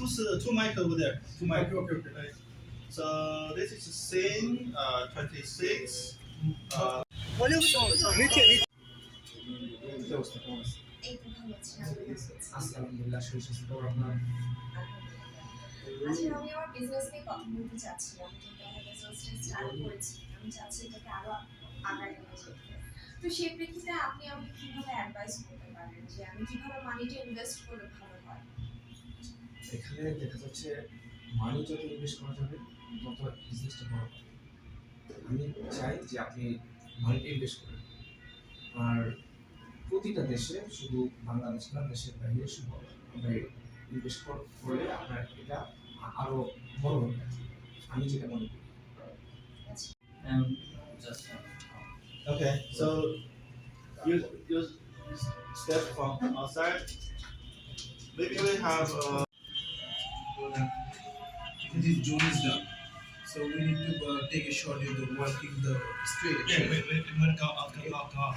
two s- two mic over there. Two mic. Okay, okay, okay. So this is scene uh, 26. Uh, কি অবস্থা কেমন আছে এই তো ভালো আছি আপনি কেমন আছেন? আজকে আলহামদুলিল্লাহ শরীর স্বাস্থ্য খবর আপনার আচ্ছা আমি আমার বিজনেস নিয়ে কথা বলতে চাচ্ছিলাম যেহেতু আমি বিজনেসটা স্টার্ট করেছি আমি চাচ্ছি এটাকে আরো আগায় নিয়ে যেতে তো সেই প্রেক্ষিতে আপনি আমাকে কিভাবে অ্যাডভাইস করতে পারেন যে আমি কিভাবে মানিটা ইনভেস্ট করলে ভালো এখানে দেখা যাচ্ছে মানি যত ইনভেস্ট করা যাবে তত বিজনেসটা বড় হবে। আমি চাই যে আপনি মানিটা ইনভেস্ট করেন। আর প্রতিটা দেশে শুধু বাংলাদেশ না দেশের বাইরে শুধু ইনভেস্ট করলে আপনার এটা আ- আরও বড় হবে আমি যেটা মনে করি। Um, okay, so you you step from outside. Maybe we have uh, This zone is done. So we need to uh, take a shot in the working the straight. yeah, wait, wait, we're gonna go out, go out, go out.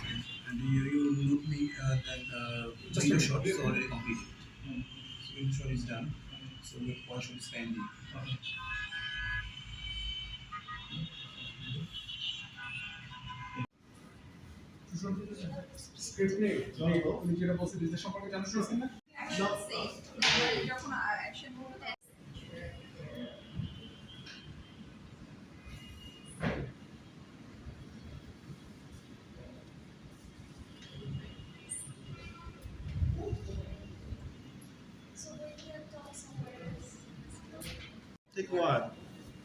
And you, you look me uh, then uh, Just video a- shot is already completed. So video shot is done. So we one shot is pending. Script নেই তুমি যেটা বলছো business সম্পর্কে জানার চেয়েছেন না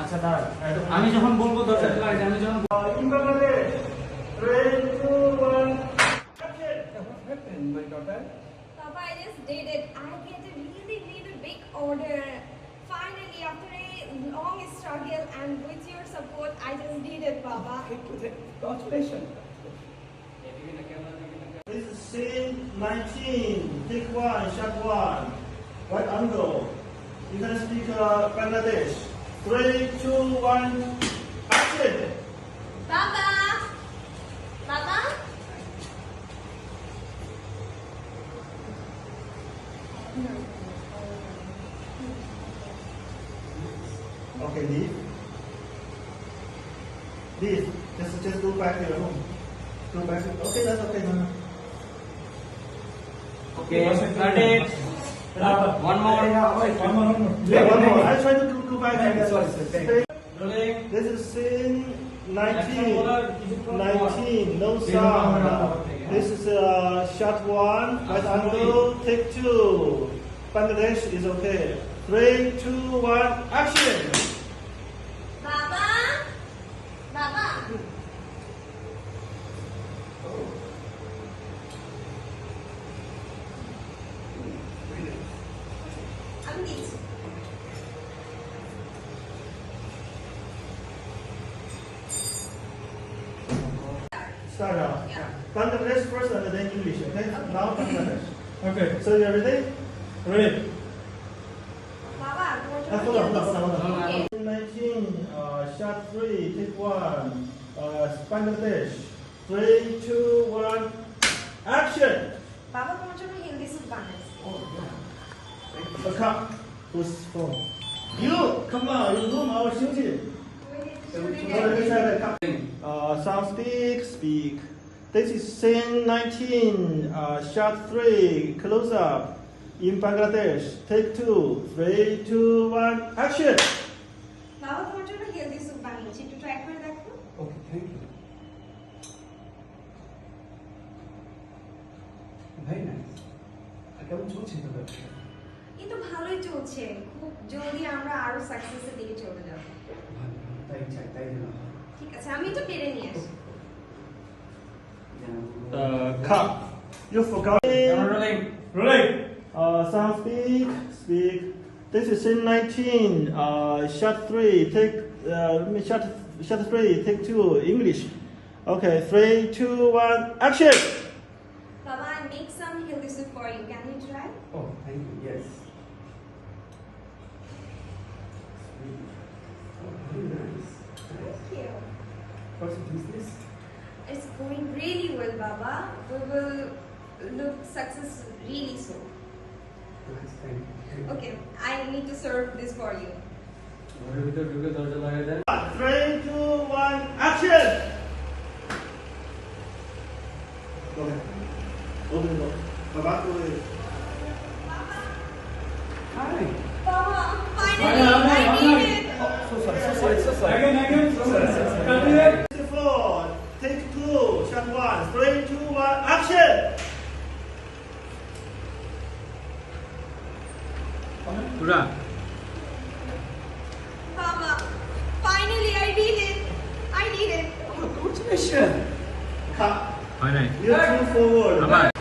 আচ্ছা দাঁড়া আমি যখন বলবো দরজা খোলা আছে, আমি যখন Papa, I just did it. I get a really, really big order. Finally, after a long struggle and with your support, I just did it, Papa. This is scene 19. Take one, shot one. Right angle. You can speak uh, Bangladesh. Three, two, one, action! Baba! Baba? Okay, leave. Leave. Just, just go back to your room. Go back to, okay, that's okay, no, no. Okay, got it. One more. One more. Yeah, one more. I'll try to do this is sin 19. 19. No sound. This is a shot one. Right angle. Take two. Bangladesh is okay. Three, two, one. Action. Okay. So you ready? Ready? বাবা তোমার Uh, জন্য hold on, hold on, hold on. Okay. 19, uh, shot three, take one. Uh, Bangladesh. Three, two, one, action! বাবা তোমার জন্য healthy soup বানাইছে A cup. Who's phone? You! Come on, you room our duty. Uh, sound speak, speak. This is scene 19, uh, shot 3, close up. In Bangladesh, take two, three, two, one, action! বাবা তোমার জন্য healthy soup বানিয়েছি একটু try করে দেখো Okay, thank you. Very nice. কেমন চলছে তো ব্যবসা? কিন্তু ভালোই চলছে খুব জলদি আমরা আরও সাকসেসের দিকে চলে যাব ভালো, ভালো, তাই চাই, তাই ঠিক আছে আমি একটু পেরে নিয়ে আসি Uh, cup. You forgot. Rolling Rolling. Uh, sound speak, speak. This is scene 19, uh, shot 3, take, uh, shot, shot 3, take 2, English. Okay, three, two, one, action! Baba, I make some healthy soup for you. Can you try? Oh, thank you. Yes. Oh, very nice. Thank you. What's the business? It's going really well, Baba. We will look success really soon. Okay, I need to serve this for you. Three, two, one, action! Okay. Open the door. Baba, Burak. Mama, finally I did it. I did it. Oh, congratulations. Cut. Aynen. You are too forward. Tamam.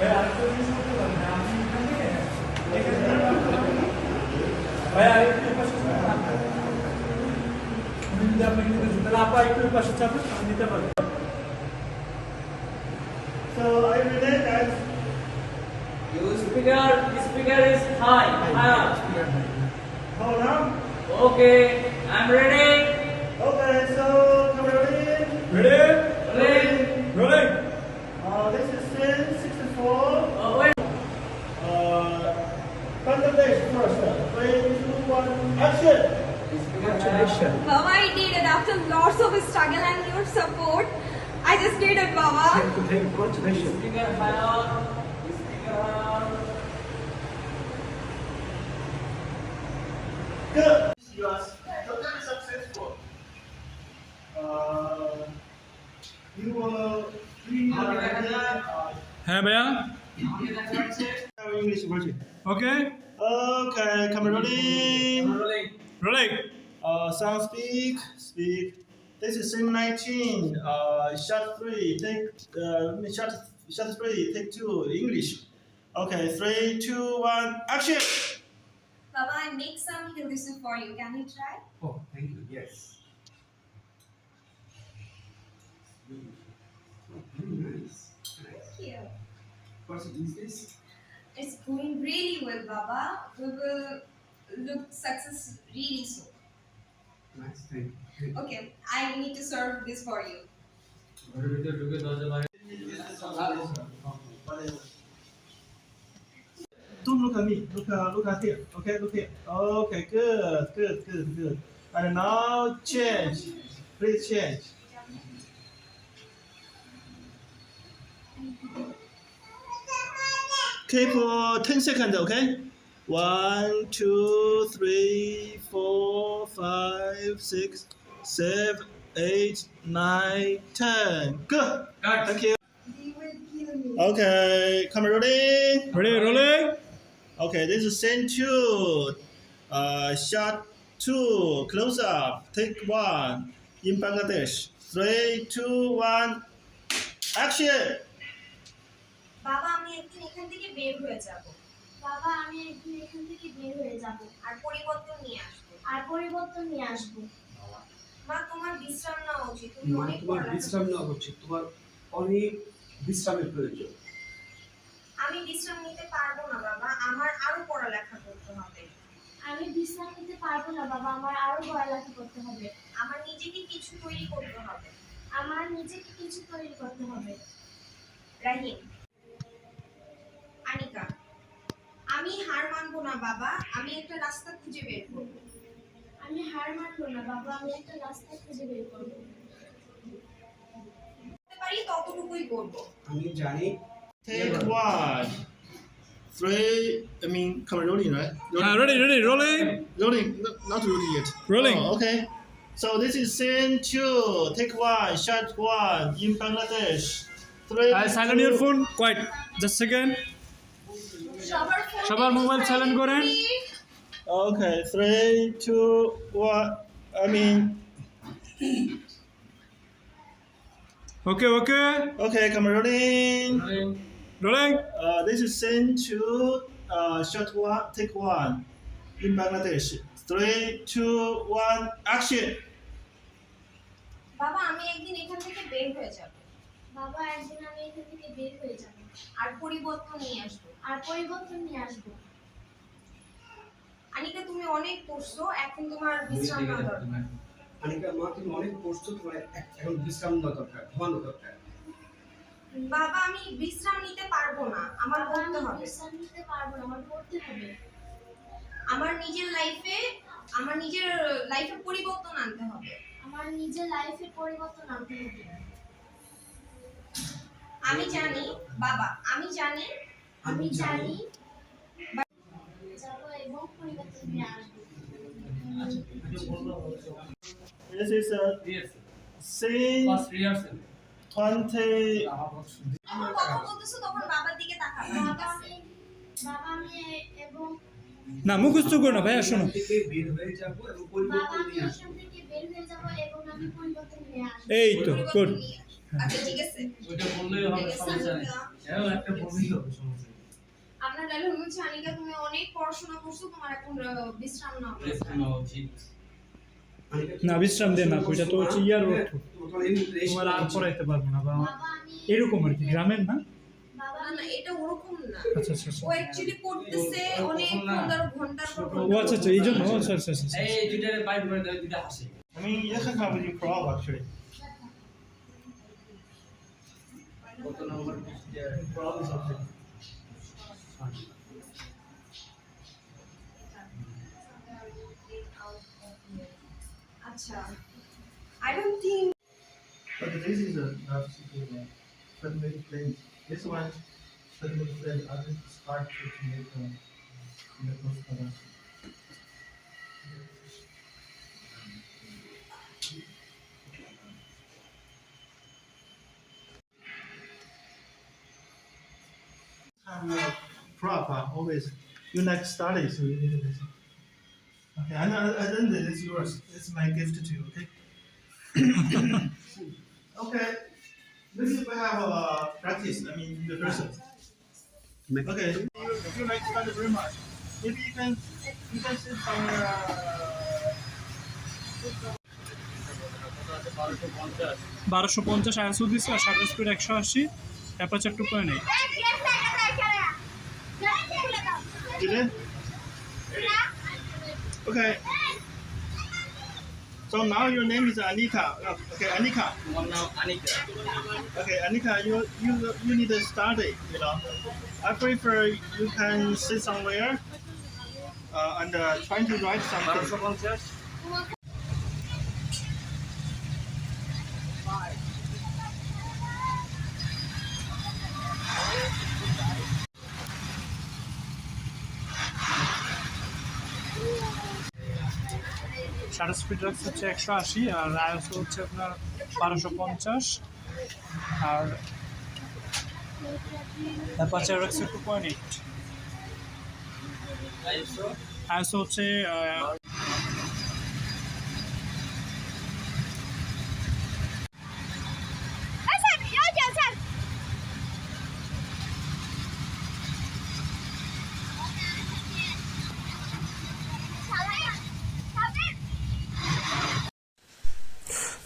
Bayağı ilk bir başı çarpın. Şimdi yapmak için de. Lapa ilk bir başı çarpın. Şimdi de bakın. So Your speaker, speaker is high, higher. Hold on. Okay, I'm ready. Okay, so, come ready? Ready? Rolling. Uh, this is scene 64. Oh, wait. Uh, Bangladesh first. Three, two, one, action! Congratulations. Baba, I did it after lots of struggle and your support. I just did it, Baba. Thank you, thank you. Congratulations. হ্যাঁ ভাইয়া আমাকে দেখা যাচ্ছে? uh, English version. Okay Okay, camera rolling. Rolling. Rolling Uh, sound speak, speak. This is scene 19. Uh, shot three, take, uh, shot, shot three, take two, English. Okay, three, two, one, action! Baba, I make some healthy soup for you. Can you try? Oh, thank you. Yes. Oh, very nice. Nice. Thank you. What's the business? It's going really well, Baba. We will look success really soon. Nice, thank you. Thank you. Okay, I need to serve this for you. ঘরের ভিতর ঢুকে দরজা লাগাই Don't look at me. Look at look at here. Okay, look here. Okay, good, good, good, good. And now change. Please change. Keep for 10 seconds, okay? One, two, three, four, five, six, seven, eight, nine, ten. Good. Cut. Thank you. Okay, come rolling. Ready, rolling. Okay, this is scene two. Uh, shot two. Close up. Take one. In Bangladesh. Three, two, one. Action. এখান থেকে বের হয়ে যাব। বাবা আমি একদিন এখান থেকে বের হয়ে যাব। আর পরিবর্তন নিয়ে আসব। আর পরিবর্তন নিয়ে আসব। মা তোমার বিশ্রাম নেওয়া উচিত। তুমি অনেক তোমার বিশ্রাম নেওয়া উচিত। তোমার অনেক বিশ্রামের প্রয়োজন। আমি বিশ্রাম নিতে পারব না বাবা। আমার আরও পড়ালেখা করতে হবে। আমি বিশ্রাম নিতে পারব না বাবা। আমার আরও পড়ালেখা করতে হবে। আমার নিজেকে কিছু তৈরি করতে হবে। আমার নিজেকে কিছু তৈরি করতে হবে। রাহিম আনিকা আমি হার মানবো না বাবা আমি একটা রাস্তা খুঁজে বের করবো আমি হার মানবো না বাবা আমি একটা রাস্তা খুঁজে বের করবো করতে পারি ততটুকুই করবো আমি জানি Take one. Three, I mean, camera rolling, right? হ্যাঁ ready ready rolling Rolling, no- not rolling yet. Rolling. Oh, okay. So this is scene two. Take one, shot one in Bangladesh. Three. I silent year phone quite just second সবার phone সবার mobile challenge করেন। Okay three two one আমি okay okay okay camera rolling rolling this is second shot one take one in Bangladesh three two one action বাবা আমি একদিন এখান থেকে বের হয়ে যাব। বাবা একদিন আমি এখান থেকে বের হয়ে যাব। আর পরিবর্তন নিয়ে আসব। আর পরিবর্তন নিয়ে আসব। আনিকা তুমি অনেক পড়ছো এখন তোমার বিশ্রাম নেওয়া দরকার। আনিকা মা তুমি অনেক পড়ছো তোমার এখন বিশ্রাম নেওয়া দরকার ঘুমানো দরকার। বাবা আমি বিশ্রাম নিতে পারব না আমার পড়তে হবে। বিশ্রাম নিতে পারব না আমার পড়তে হবে। আমার নিজের লাইফে আমার নিজের লাইফে পরিবর্তন আনতে হবে। আমার নিজের লাইফে পরিবর্তন আনতে হবে। আমি জানি বাবা আমি জানি আমি জানি। This is a same বাবা না মুখস্থ করো না ভাইয়া শোনো। এই তো গুড। আচ্ছা ঠিক আছে। ওইটা বললেই হবে সমস্যা নেই এও একটা বললেই হবে সমস্যা নেই। আপনার ডায়লগ হচ্ছে আনিকা তুমি অনেক পড়াশোনা করছ তোমার এখন বিশ্রাম নাও। রেস্ট নেওয়া উচিত। না, বিশ্রাম দে না, ওইটা তো হচ্ছে ইয়ার হ্যাঁ, অর্থ। তোমার আর পড়াইতে পারব না বা আমি এরকম আর কি গ্রামের না? বাবা কত নম্বর Prob is something. আচ্ছা I don't think But this is a not super friendly plane. This one, friendly plane, I think it's hard to to make a make those a prop, uh, always. You like study, so you need this. Okay, and I, I then this is yours. It's my gift to you. Okay. Okay. Maybe we have a practice. I mean, the person. Okay. If you, like study very much, maybe you can you can sit somewhere. Uh, বারোশো পঞ্চাশ আয়াসো দিচ্ছে আর shutter speed একশো আশি aperture two point eight You did? Okay. So now your name is Anika. Oh, okay, Anika. No, no, Anika. Okay, Anika, you you you need to study. You know, I prefer you can sit somewhere uh, and uh, try to write something. পঞ্চাশ shutter speed রাখছে হচ্ছে একশো আশি আর আয়াসো হচ্ছে আপনার বারোশো পঞ্চাশ। আর টু পয়েন্ট এইট আইএসও। হচ্ছে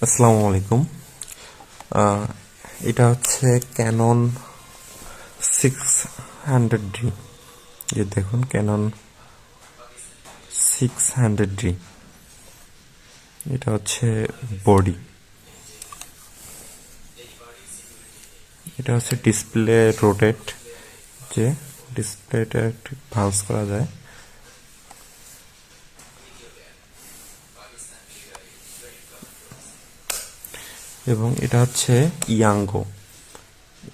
আসসালামু আলাইকুম। এটা হচ্ছে ক্যানন সিক্স হান্ড্রেড ডি যে দেখুন ক্যানন সিক্স হান্ড্রেড ডি এটা হচ্ছে বডি এটা হচ্ছে ডিসপ্লে রোটেট যে ডিসপ্লেটা একটু ভাউস করা যায়। এবং এটা হচ্ছে ইয়াঙ্গো।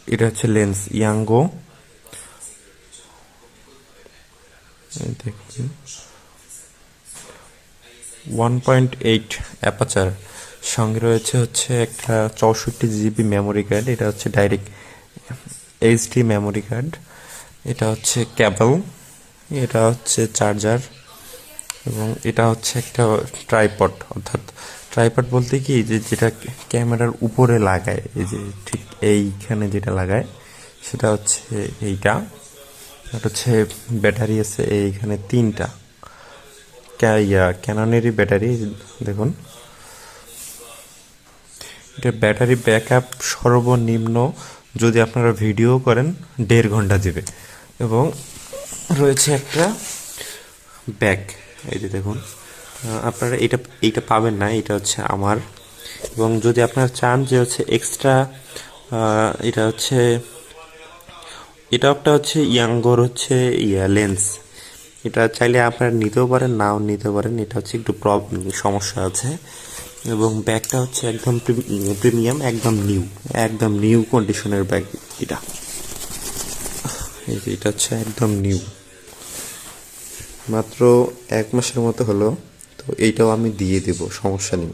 এটা হচ্ছে লেন্স, ইয়াঙ্গো। দেখুন। One point eight aperture. সঙ্গে রয়েছে হচ্ছে একটা চৌষট্টি জিবি মেমোরি কার্ড এটা হচ্ছে ডাইরেক্ট এইচডি মেমোরি কার্ড এটা হচ্ছে ক্যাবল এটা হচ্ছে চার্জার এবং এটা হচ্ছে একটা ট্রাইপড অর্থাৎ ট্রাইপড বলতে কি, যে যেটা ক্যামেরার উপরে লাগায়, এই যে ঠিক এইখানে যেটা লাগায়, সেটা হচ্ছে এইটা। এটা হচ্ছে ব্যাটারি আছে এইখানে তিনটা। ক্যা- ক্যাননেরই ব্যাটারি, দেখুন। এটা ব্যাটারি ব্যাকআপ সর্বনিম্ন যদি আপনারা ভিডিও করেন, দেড় ঘণ্টা দেবে। এবং রয়েছে একটা ব্যাগ, এই যে দেখুন। আপনারা এটা, এইটা পাবেন না, এটা হচ্ছে আমার। এবং যদি আপনারা চান যে হচ্ছে এক্সট্রা এটা হচ্ছে, এটা একটা হচ্ছে ইয়াঙ্গর হচ্ছে ইয়া লেন্স এটা চাইলে আপনারা নিতেও পারেন, নাও নিতে পারেন, এটা হচ্ছে একটু প্রবলেম সমস্যা আছে। এবং ব্যাগটা হচ্ছে একদম প্রিমিয়াম একদম নিউ একদম নিউ কন্ডিশনের ব্যাগ এটা। এটা হচ্ছে একদম নিউ মাত্র এক মাসের মতো হলো। তো এইটাও আমি দিয়ে দেব সমস্যা নেই।